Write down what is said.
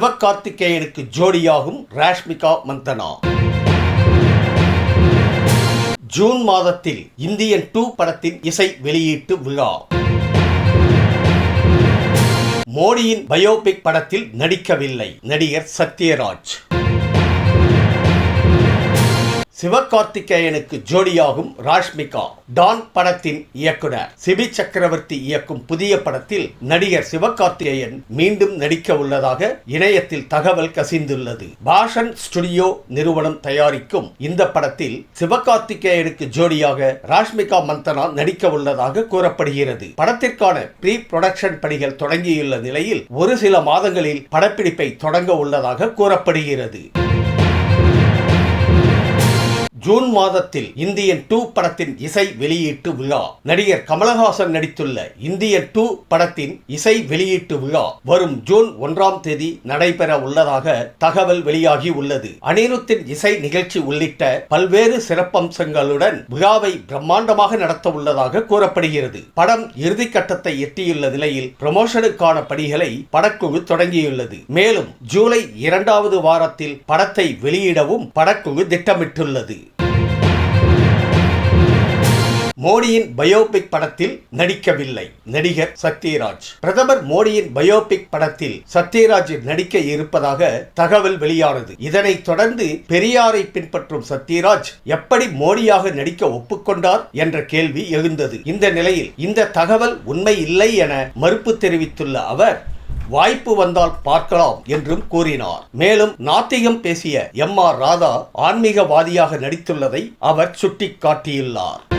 சிவகார்த்திகேயனுக்கு ஜோடியாகும் ராஷ்மிகா மந்தனா. ஜூன் மாதத்தில் Indian two படத்தின் இசை வெளியீட்டு விழா. மோடியின் பயோபிக் படத்தில் நடிக்கவில்லை நடிகர் சத்யராஜ். சிவகார்த்திகேயனுக்கு ஜோடியாகும் ராஷ்மிகா. டான் படத்தின் இயக்குனர். சிபி சக்கரவர்த்தி இயக்கும் புதிய படத்தில் நடிகர் சிவகார்த்திகேயன் மீண்டும் நடிக்க உள்ளதாக இணையத்தில் தகவல் கசிந்துள்ளது. பாஷன் ஸ்டுடியோ நிறுவனம் தயாரிக்கும் இந்த படத்தில் சிவகார்த்திகேயனுக்கு ஜோடியாக ராஷ்மிகா மந்தனா நடிக்க உள்ளதாக கூறப்படுகிறது. படத்திற்கான ப்ரீ புரொடக்ஷன் பணிகள் தொடங்கியுள்ள நிலையில் ஒரு சில மாதங்களில் படப்பிடிப்பை தொடங்க உள்ளதாக கூறப்படுகிறது. ஜூன் மாதத்தில் இந்தியன் டூ படத்தின் இசை வெளியீட்டு விழா. நடிகர் கமலஹாசன் நடித்துள்ள இந்தியன் டூ படத்தின் இசை வெளியீட்டு விழா வரும் ஜூன் ஒன்றாம் தேதி நடைபெற உள்ளதாக தகவல் வெளியாகி உள்ளது. அனிருத்தின் இசை நிகழ்ச்சி உள்ளிட்ட பல்வேறு சிறப்பம்சங்களுடன் விழாவை பிரம்மாண்டமாக நடத்த உள்ளதாக கூறப்படுகிறது. படம் இறுதி கட்டத்தை எட்டியுள்ள நிலையில் ப்ரமோஷனுக்கான பணிகளை படக்குழு தொடங்கியுள்ளது. மேலும் ஜூலை இரண்டாவது வாரத்தில் படத்தை வெளியிடவும் படக்குழு திட்டமிட்டுள்ளது. மோடியின் பயோபிக் படத்தில் நடிக்கவில்லை. நடிகர் சத்யராஜ். பிரதமர் மோடியின் பயோபிக் படத்தில் சத்யராஜ் நடிக்க இருப்பதாக தகவல் வெளியானது. இதனைத் தொடர்ந்து பெரியாரை பின்பற்றும் சத்யராஜ் எப்படி மோடியாக நடிக்க ஒப்புக்கொண்டார் என்ற கேள்வி எழுந்தது. இந்த நிலையில் இந்த தகவல் உண்மை இல்லை என மறுப்பு தெரிவித்துள்ள அவர் வாய்ப்பு வந்தால் பார்க்கலாம் என்றும் கூறினார். மேலும் நாத்திகம் பேசிய எம் ஆர் ராதா ஆன்மீகவாதியாக நடித்துள்ளதை அவர் சுட்டிக்காட்டியுள்ளார்.